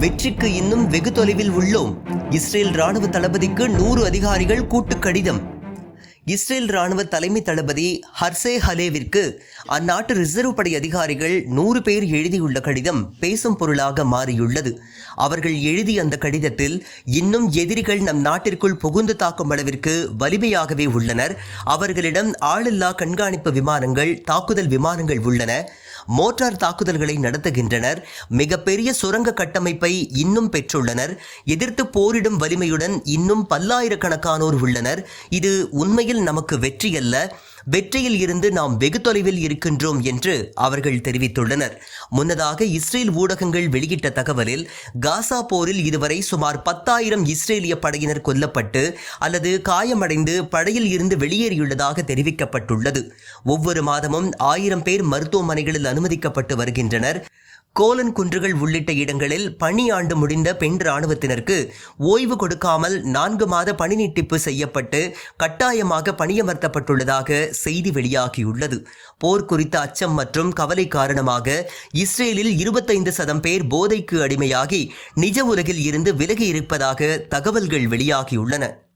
வெற்றிக்கு இன்னும் வெகு தொலைவில் உள்ளோம். இஸ்ரேல் ராணுவ தளபதிக்கு நூறு அதிகாரிகள் கூட்டு கடிதம். இஸ்ரேல் ராணுவ தலைமை தளபதி ஹர்சே ஹலேவிற்கு அந்நாட்டு ரிசர்வ் படை அதிகாரிகள் நூறு பேர் எழுதியுள்ள கடிதம் பேசும் பொருளாக மாறியுள்ளது. அவர்கள் எழுதிய அந்த கடிதத்தில் இன்னும் எதிரிகள் நம் நாட்டிற்குள் புகுந்து தாக்கும் அளவிற்கு வலிமையாகவே உள்ளனர். அவர்களிடம் ஆளில்லா கண்காணிப்பு விமானங்கள் தாக்குதல் விமானங்கள் உள்ளன. மோட்டார் தாக்குதல்களை நடத்துகின்றனர். மிகப்பெரிய சுரங்க கட்டமைப்பை இன்னும் பெற்றுள்ளனர். எதிர்த்து போரிடும் வலிமையுடன் இன்னும் பல்லாயிரக்கணக்கானோர் உள்ளனர். இது உண்மையில் நமக்கு வெற்றியல்ல. வெற்றியில் இருந்து நாம் வெகு தொலைவில் இருக்கின்றோம் என்று அவர்கள் தெரிவித்துள்ளனர். முன்னதாக இஸ்ரேல் ஊடகங்கள் வெளியிட்ட தகவலில் காசா போரில் இதுவரை சுமார் பத்தாயிரம் இஸ்ரேலிய படையினர் கொல்லப்பட்டு அல்லது காயமடைந்து படையில் இருந்து வெளியேறியுள்ளதாக தெரிவிக்கப்பட்டுள்ளது. ஒவ்வொரு மாதமும் ஆயிரம் பேர் மருத்துவமனைகளில் அனுமதிக்கப்பட்டு வருகின்றனர். கோலன் குன்றுகள் உள்ளிட்ட இடங்களில் பணி ஆண்டு முடிந்த பெண் இராணுவத்தினருக்கு ஓய்வு கொடுக்காமல் நான்கு மாத பணி நீட்டிப்பு செய்யப்பட்டு கட்டாயமாக பணியமர்த்தப்பட்டுள்ளதாக செய்தி வெளியாகியுள்ளது. போர் குறித்த அச்சம் மற்றும் கவலை காரணமாக இஸ்ரேலில் இருபத்தைந்து சதம் பேர் போதைக்கு அடிமையாகி நிஜ உலகில் இருந்து விலகி இருப்பதாக தகவல்கள் வெளியாகியுள்ளன.